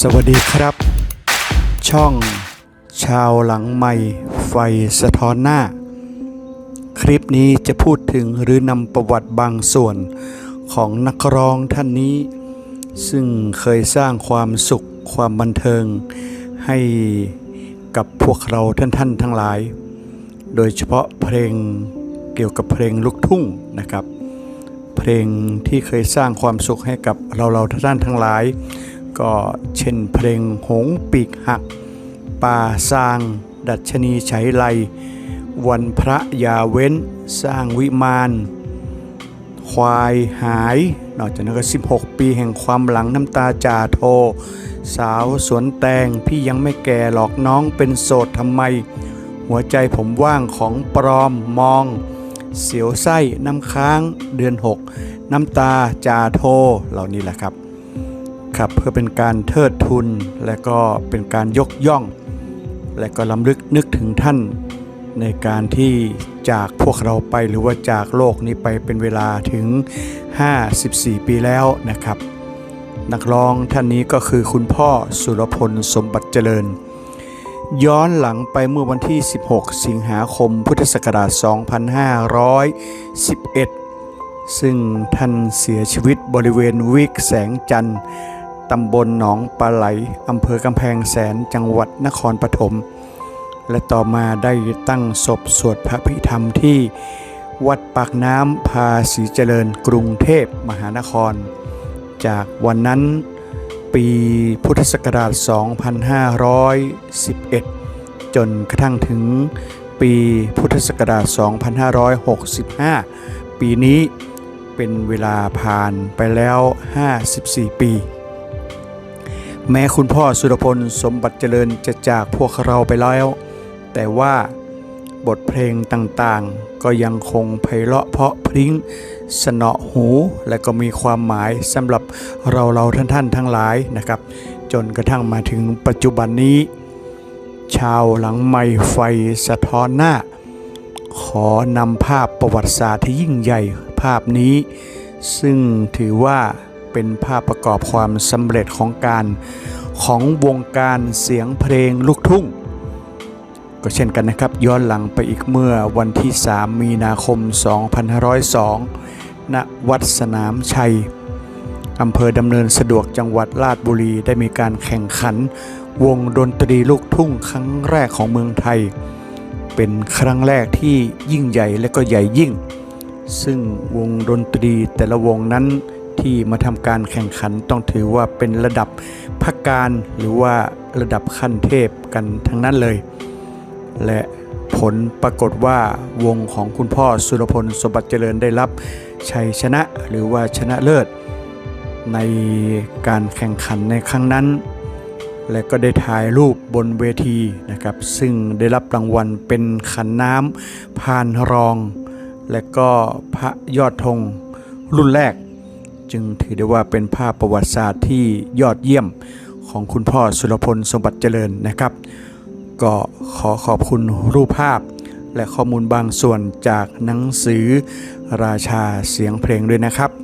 สวัสดีครับ ช่องชาวหลังใหม่ไฟสะท้อนหน้า คลิปนี้จะพูดถึงหรือนำประวัติบางส่วนของนักร้องท่านนี้ ซึ่งเคยสร้างความสุขความบันเทิง ให้กับพวกเราท่านท่านทั้งหลาย โดยเฉพาะเพลงเกี่ยวกับเพลงลูกทุ่งนะครับ เพลงที่เคยสร้างความสุขให้กับเราเราท่านทั้งหลาย ก็เช่นเพลงหงปีกหัก ป่าสร้าง ดัชนีไฉไล วันพระยาเว้น สร้างวิมาน ควายหาย นอกจากนั้นก็ 16 ปีแห่งความหลังน้ำตาจ่าโท สาวสวนแตง พี่ยังไม่แก่หรอกน้องเป็นโสดทำไม หัวใจผมว่างของปลอมมอง เสียวไส้น้ำค้างเดือน 6 น้ำตาจ่าโทเหล่านี้แหละครับ ครับเพื่อเป็นการเทิดทุน และก็เป็นการยกย่อง และก็ล้ำลึกนึกถึงท่าน ในการที่จากพวกเราไปหรือว่าจากโลกนี้ไปเป็นเวลาถึง 54 ปีแล้วนะครับ นักร้องท่านนี้ก็คือคุณพ่อสุรพลสมบัติเจริญ ย้อนหลังไปเมื่อวันที่ 16 สิงหาคมพุทธศักราช 2511 ซึ่งท่านเสียชีวิตบริเวณวิกแสงจันทร์ ตำบลหนองปลาไหลอำเภอกำแพงแสนจังหวัดนครปฐมและต่อมาได้ตั้งศพสวดพระพิธรรมที่วัดปากน้ำภาษีเจริญกรุงเทพมหานคร จากวันนั้นปีพุทธศักราช 2511 จนกระทั่งถึงปีพุทธศักราช 2565 ปีนี้เป็นเวลาผ่านไปแล้ว 54 ปี แม้คุณพ่อสุรพลสมบัติเจริญจะจากพวกเราไปแล้ว แต่ว่าบทเพลงต่างๆ ก็ยังคงไพเราะเพาะพริ้ง สนอหูและก็มีความหมายสำหรับเราเราท่านท่านทั้งหลายนะครับ จนกระทั่งมาถึงปัจจุบันนี้ ชาวหลังไม่ไฟสะท้อนหน้า ขอนำภาพประวัติศาสตร์ที่ยิ่งใหญ่ภาพนี้ ซึ่งถือว่า เป็นภาพประกอบความสำเร็จของการของวงการเสียงเพลงลูกทุ่ง ก็เช่นกันนะครับ ย้อนหลังไปอีกเมื่อวันที่ 3 มีนาคม 2502 ณ วัดสนามชัยอำเภอดำเนินสะดวกจังหวัดราชบุรีได้มีการแข่งขัน วงดนตรีลูกทุ่งครั้งแรกของเมืองไทย เป็นครั้งแรกที่ยิ่งใหญ่และก็ใหญ่ยิ่ง ซึ่งวงดนตรีแต่ละวงนั้น ที่มาทำการแข่งขันต้องถือว่าเป็นระดับพักการหรือว่าระดับขั้นเทพกันทั้งนั้นเลย และผลปรากฏว่าวงของคุณพ่อสุรพลสมบัติเจริญได้รับชัยชนะหรือว่าชนะเลิศ ในการแข่งขันในครั้งนั้น และก็ได้ถ่ายรูปบนเวทีนะครับ ซึ่งได้รับรางวัลเป็นขันน้ำพานรอง และก็พระยอดธงรุ่นแรก จึงถือได้ว่าเป็นภาพประวัติศาสตร์ที่ยอดเยี่ยมของคุณพ่อสุรพลสมบัติเจริญนะครับ ก็ขอขอบคุณรูปภาพ และข้อมูลบางส่วนจากหนังสือราชาเสียงเพลงด้วยนะครับ